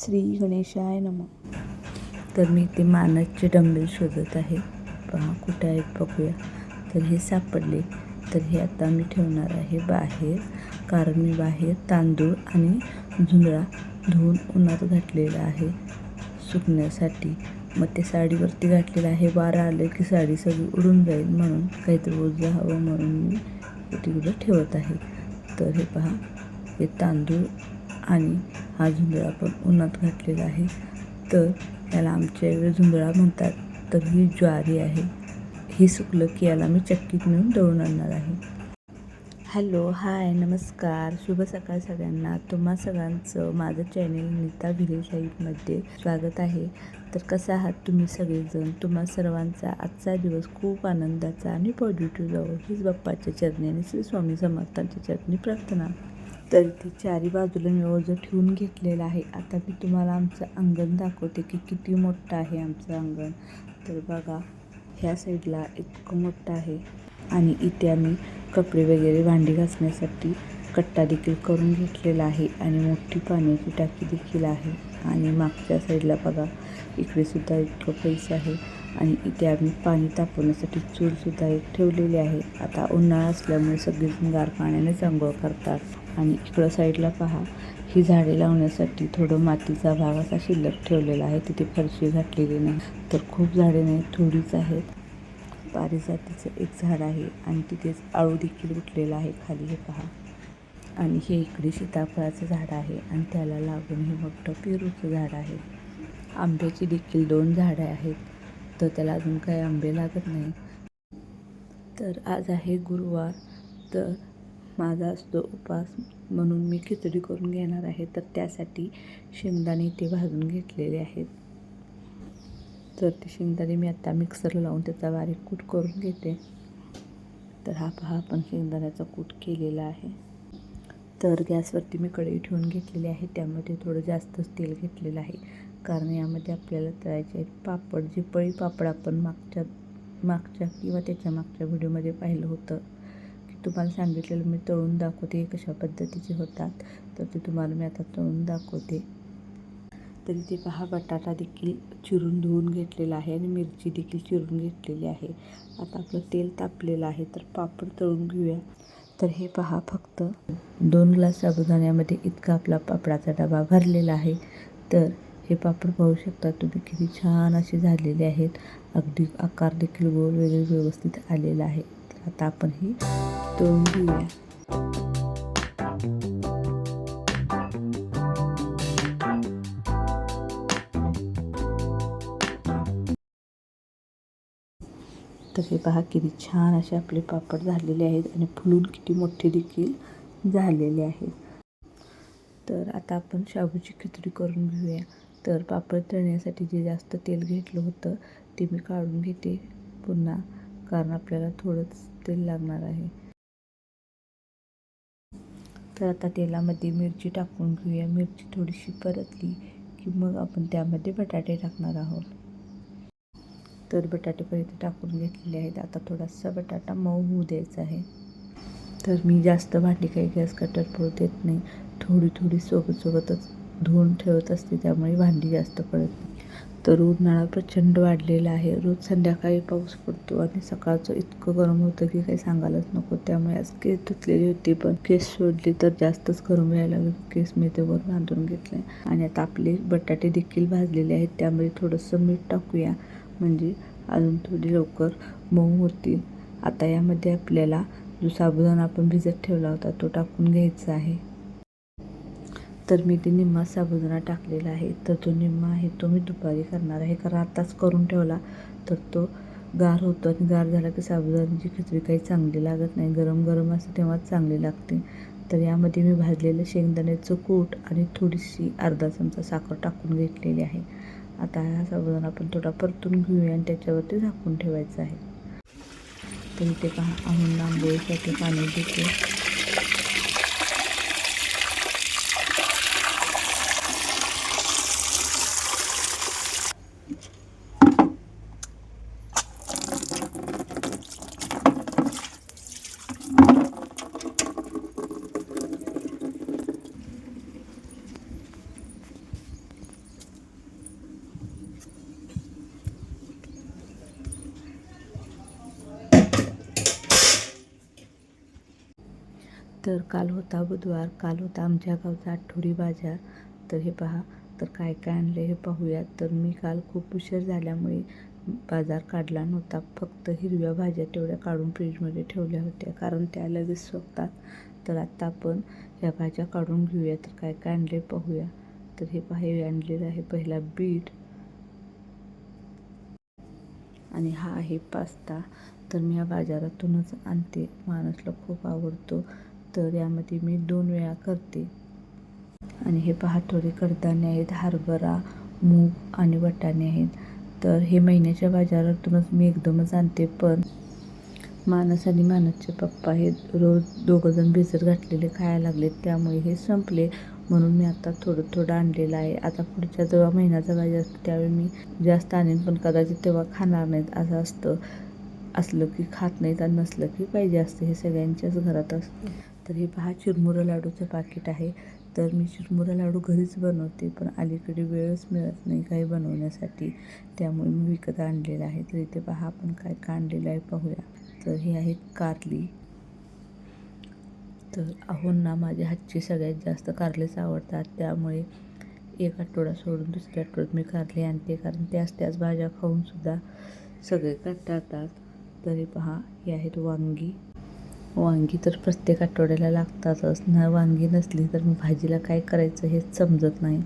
श्री गणेशाय नम. तर मी ते मानसचे डंबेल शोधत आहे. पहा कुठे आहेत बघूया. तर हे सापडले. तर हे आता मी ठेवणार आहे बाहेर. कारण मी बाहेर तांदूळ आणि झुंजळा धुवून उन्हात घातलेला आहे सुकण्यासाठी. मग ते साडीवरती घातलेलं आहे. वारा आलं की साडी सगळी उडून जाईल म्हणून काहीतरी ओझं हवं म्हणून मी तिकडं ठेवत आहे. तर हे पहा हे तांदूळ आणि हा झुंजळा पण उन्हात घातलेला आहे. तर याला आमच्या इकडे झुंजळा म्हणतात तर ही ज्वारी आहे. हे सुकलं की याला मी चक्कीत मिळून दळून आणणार आहे. हॅलो हाय नमस्कार. शुभ सकाळ सगळ्यांना. तुम्हा सगळ्यांचं माझं चॅनेल नीता भिले साईडमध्ये स्वागत आहे. तर कसं आहात तुम्ही सगळेजण? तुम्हा सर्वांचा आजचा दिवस खूप आनंदाचा आणि पॉझिटिव्ह जावं. हीच बाप्पाच्या चरणी आणि श्री स्वामी समर्थांच्या चरणी प्रार्थना. तर इथे चारी बाजूला मी ओझं ठेवून घेतलेलं आहे. आता मी तुम्हाला आमचं अंगण दाखवते की किती मोठं आहे आमचं अंगण. तर बघा ह्या साईडला इतकं मोठं आहे. आणि इथे आम्ही कपडे वगैरे भांडी घासण्यासाठी कट्टा देखील करून घेतलेला आहे आणि मोठी पाण्याची टाकी देखील आहे. आणि मागच्या साईडला बघा इकडे सुद्धा इतकं पैसे आहे. आणि इथे आम्ही पाणी तापवण्यासाठी चूलसुद्धा एक ठेवलेली आहे. आता उन्हाळा असल्यामुळे सगळेजण गार पाण्यानेच आंघोळ करतात. आणि इकडं साईडला पहा ही झाडे लावण्यासाठी थोडं मातीचा भाग असा शिल्लक ठेवलेला आहे. तिथे फरशी घातलेली नाही तर खूप झाडे नाही थोडीच आहेत. पारिजातीचं एक झाड आहे आणि तिथेच आळू देखील उठलेला आहे खाली हे पहा. आणि हे इकडे सीताफळाचं झाड आहे आणि त्याला लागून हे मोठं पेरूचं झाड आहे. आंब्याची देखील दोन झाडं आहेत तर त्याला अजून काही आंबे लागत नाही. तर आज आहे गुरुवार तर माझा असतो उपास म्हणून मी खिचडी करून घेणार आहे तर त्यासाठी शेंगदाणे ते भाजून घेतलेले आहेत. तर ते शेंगदाणे मी आत्ता मिक्सरला लावून त्याचा बारीक कूट करून घेते. तर हा पहा आपण शेंगदाण्याचा कूट केलेला आहे. तर गॅसवरती मी कढई ठेवून घेतलेली आहे त्यामध्ये थोडं जास्तच तेल घेतलेलं आहे. कारण यामध्ये आपल्याला तळायचे आहेत पापड जे पळी पापड आपण मागच्या मागच्या किंवा त्याच्या मागच्या व्हिडिओमध्ये पाहिलं होतं. तुम्हाला सांगितलेलं मी तळून दाखवते कशा पद्धतीचे होतात. तर ते तुम्हाला मी आता तळून दाखवते. तर इथे पहा बटाटा देखील चिरून धुवून घेतलेला आहे आणि मिरची देखील चिरून घेतलेली आहे. आता आपलं तेल तापलेलं आहे तर पापड तळून घेऊया. तर हे पहा फक्त दोन ग्लास साबुदाण्यामध्ये इतका आपला पापडाचा डबा भरलेला आहे. तर हे पापड पाहू शकता तुम्ही किती छान असे झालेले आहेत. अगदी आकार देखील गोल वगैरे व्यवस्थित आलेला आहे. आता आपण हे तळून घेऊया. तर हे पहा किती छान असे आपले पापड झालेले आहेत आणि फुलून किती मोठे देखील झालेले आहेत. तर आता आपण शाबूची खिचडी करून घेऊया. तर पापड तळण्यासाठी जे जास्त तेल घेतलं होतं ते मी काढून घेते पुन्हा. कारण आपल्याला थोडंच तेल लागणार आहे. तर आता तेलामध्ये मिरची टाकून घेऊया. मिरची थोडीशी परतली की मग आपण त्यामध्ये बटाटे टाकणार आहोत. तर बटाटे पहिले टाकून घेतलेले आहेत. आता थोडासा बटाटा मऊ होऊ द्यायचा आहे. तर मी जास्त भांडी काही गॅस कटर पडू देत नाही. थोडी थोडी सोबत सोबतच धुवून ठेवत असते त्यामुळे भांडी जास्त पडत नाही. तर उन्हाळा प्रचंड वाढलेला आहे. रोज संध्याकाळी पाऊस पडतो आणि सकाळचं इतकं गरम होतं की काही सांगायलाच नको. त्यामुळे आज केस धुतलेली होती पण केस सोडली तर जास्तच गरम यायला लागले. केस मी ते वर बांधून घेतले. आणि आता आपले बटाटे देखील भाजलेले आहेत. त्यामध्ये थोडंसं मीठ टाकूया. म्हणजे अजून थोडी लवकर मऊ होतील. आता यामध्ये आपल्याला जो साबुदाणा आपण भिजत ठेवला होता तो टाकून घ्यायचा आहे. तर मी ते निम्मा साबुदाणा टाकलेला आहे. तर जो निम्मा आहे तो मी दुपारी करणार आहे. कारण आत्ताच करून ठेवला तर तो गार होतो आणि गार झाला की साबुदाण्याची खिचडी काही चांगली लागत नाही. गरम गरम असते तेव्हाच चांगली लागते. तर यामध्ये मी भाजलेलं शेंगदाण्याचं कूट आणि थोडीशी अर्धा चमचा साखर टाकून घेतलेली आहे. आता हा साबुदाणा आपण थोडा परतून घेऊया आणि त्याच्यावरती झाकून ठेवायचं आहे. तर इथे पहा आम्ही आंबोळीसाठी पाणी देते तर काल होता बुधवार काल होता आमच्या गावचा आठवडी बाजार. तर हे पहा तर काय काय आणले हे पाहूयात. तर मी काल खूप उशीर झाल्यामुळे बाजार काढला नव्हता. फक्त हिरव्या भाज्या तेवढ्या काढून फ्रीजमध्ये ठेवल्या होत्या. कारण त्या लगेच स्वतात तर आत्ता आपण ह्या भाज्या काढून घेऊया. तर काय काय आणले पाहूया. तर हे पहा हे आणलेलं आहे पहिला बीट. आणि हा आहे पास्ता. तर मी या बाजारातूनच आणते. माणूसला खूप आवडतो. तर यामध्ये मी दोन वेळा करते. आणि हे पहा थोडे कडधान्य आहेत हरभरा मूग आणि वटाणे आहेत. तर हे महिन्याच्या बाजारातूनच मी एकदमच आणते पण मानस आणि मानसचे पप्पा हे रोज दोघंजण भिजत घातलेले खायला लागले त्यामुळे हे संपले. म्हणून मी आता थोडं थोडं आणलेलं आहे. आता पुढच्या जेव्हा महिन्याचा बाजार असतो त्यावेळी मी जास्त आणेन पण कदाचित तेव्हा खाणार नाहीत असं असतं. असलं की खात नाहीत आणि नसलं की पाहिजे असतं हे सगळ्यांच्याच घरात असतं. तर हे पहा चिरमुरा लाडूचं पाकिट आहे. तर मी चिरमुरा लाडू घरीच बनवते पण अलीकडे वेळच मिळत नाही काही बनवण्यासाठी. त्यामुळे मी विकत आणलेलं आहे. तर इथे पहा आपण काय काय आणलेलं आहे पाहूया. तर हे आहे कारली. तर अहोंना माझ्या हातची सगळ्यात जास्त कारलेच आवडतात. त्यामुळे एक आठवडा सोडून दुसऱ्या आठवड्यात मी कारले आणते कारण त्याच त्याच भाज्या खाऊनसुद्धा सगळे कंटाळतात. तरी पहा हे आहेत वांगी. वांगी तर प्रत्येक आठवड्याला लागतातच. ना वांगी नसली तर मग भाजीला काय करायचं हेच समजत नाही.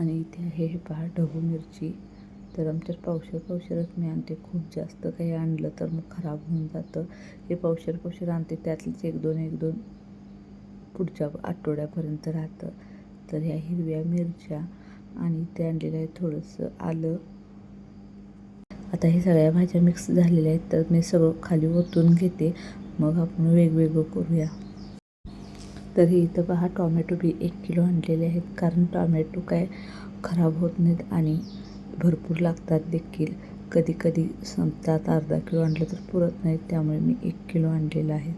आणि इथे आहे हे पहा ढबू मिरची. तर आमच्यात पावशेर पावशेरच मी आणते. खूप जास्त काही आणलं तर मग खराब होऊन जातं. हे पावशेर पावशेर आणते त्यातलीच एक दोन एक दोन पुढच्या आठवड्यापर्यंत राहतं. तर ह्या हिरव्या मिरच्या आणि ते आणलेलं आहे थोडंसं आलं. आता हे सगळ्या भाज्या मिक्स झालेल्या आहेत तर मी सगळं खाली ओतून घेते. मग आपण वेगवेगळं करूया. तर हे इथं पहा टॉमॅटो बी एक किलो आणलेले आहेत. कारण टॉमॅटो काय खराब होत नाहीत आणि भरपूर लागतात देखील. कधी कधी संपतात अर्धा किलो आणलं तर पुरत नाहीत त्यामुळे मी एक किलो आणलेलं आहे.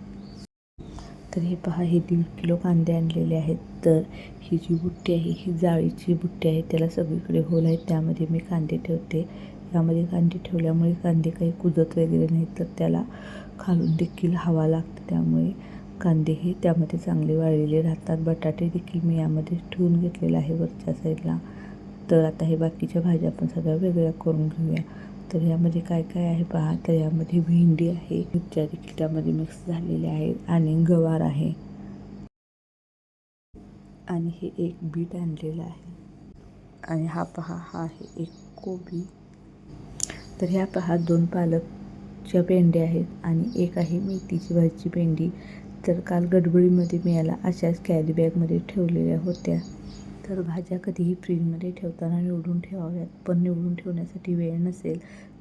तर हे पहा हे दीड किलो कांदे आणलेले आहेत. तर ही जी बुट्टी आहे ही जाळीची बुट्टी आहे त्याला सगळीकडे होल आहे. त्यामध्ये मी कांदे ठेवते. यामध्ये कांदे ठेवल्यामुळे कांदे काही कुजत वगैरे नाहीत तर त्याला खालून देखील हवा लागते. त्यामुळे कांदे हे त्यामध्ये चांगले वाळलेले राहतात. बटाटे देखील मी यामध्ये ठेवून घेतलेला आहे वरच्या साईडला. तर आता हे बाकीच्या भाज्या आपण सगळ्या वेगळ्या करून घेऊया. तर यामध्ये काय काय आहे पहा. तर यामध्ये भेंडी आहे. मिरच्या देखील त्यामध्ये मिक्स झालेल्या आहेत आणि गवार आहे. आणि हे एक बीट आणलेलं आहे. आणि हा पहा हा आहे एक कोबी. तर ह्या पहा दोन पालकच्या पेंड्या आहेत आणि एक आहे मेथीची भाजीची पेंडी. तर काल गडबडीमध्ये मी याला अशाच कॅरी बॅगमध्ये ठेवलेल्या होत्या. तर भाज्या कधीही फ्रीजमध्ये ठेवताना निवडून ठेवाव्यात पण निवडून ठेवण्यासाठी वेळ नसेल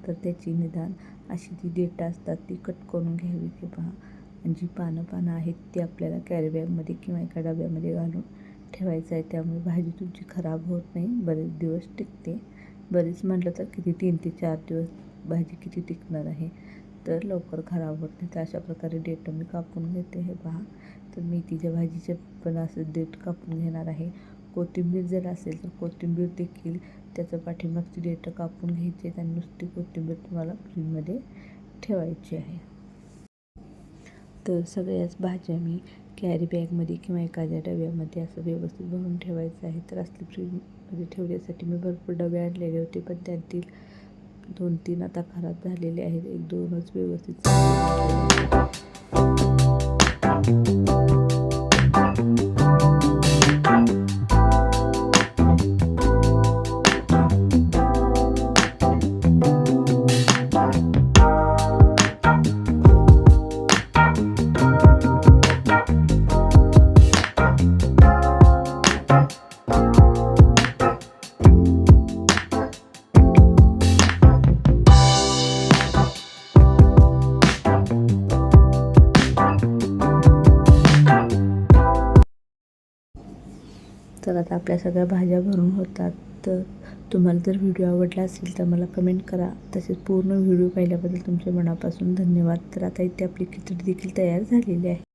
तर त्याची निदान अशी जी डेटा असतात ती कट करून घ्यावी ते पहा. आणि जी पानं पानं आहेत ती आपल्याला कॅरी बॅगमध्ये किंवा एका डब्यामध्ये घालून ठेवायचं आहे. त्यामुळे भाजी तुमची खराब होत नाही बरेच दिवस टिकते. बरेच म्हटलं तर किती तीन ते चार दिवस भाजी किती टिकणार आहे. तर लवकर खराब होत नाही. तर अशा प्रकारे डेट मी कापून घेते हे पहा. तर मेथीच्या भाजीचे पण असं डेट कापून घेणार आहे. कोथिंबीर जर असेल तर कोथिंबीर देखील त्याचं पाठीमागची डेट कापून घ्यायची आहे आणि नुसती कोथिंबीर तुम्हाला फ्रीजमध्ये ठेवायची आहे. तर सगळ्याच भाज्या मी कॅरी बॅगमध्ये किंवा एखाद्या डब्यामध्ये असं व्यवस्थित भरून ठेवायचं आहे. तर असली फ्रीजमध्ये ठेवण्यासाठी मी भरपूर डबे आणलेले होते पण त्यातील दोन तीन आता खराब झालेले आहेत. एक दोनच व्यवस्थित आता आपल्या सगळ्या भाज्या भरून होतात. तर तुम्हाला जर व्हिडिओ आवडला असेल तर मला कमेंट करा. तसेच पूर्ण व्हिडिओ पाहिल्याबद्दल तुमच्या मनापासून धन्यवाद. तर आता इथे आपली खिचडी देखील तयार झालेली आहे.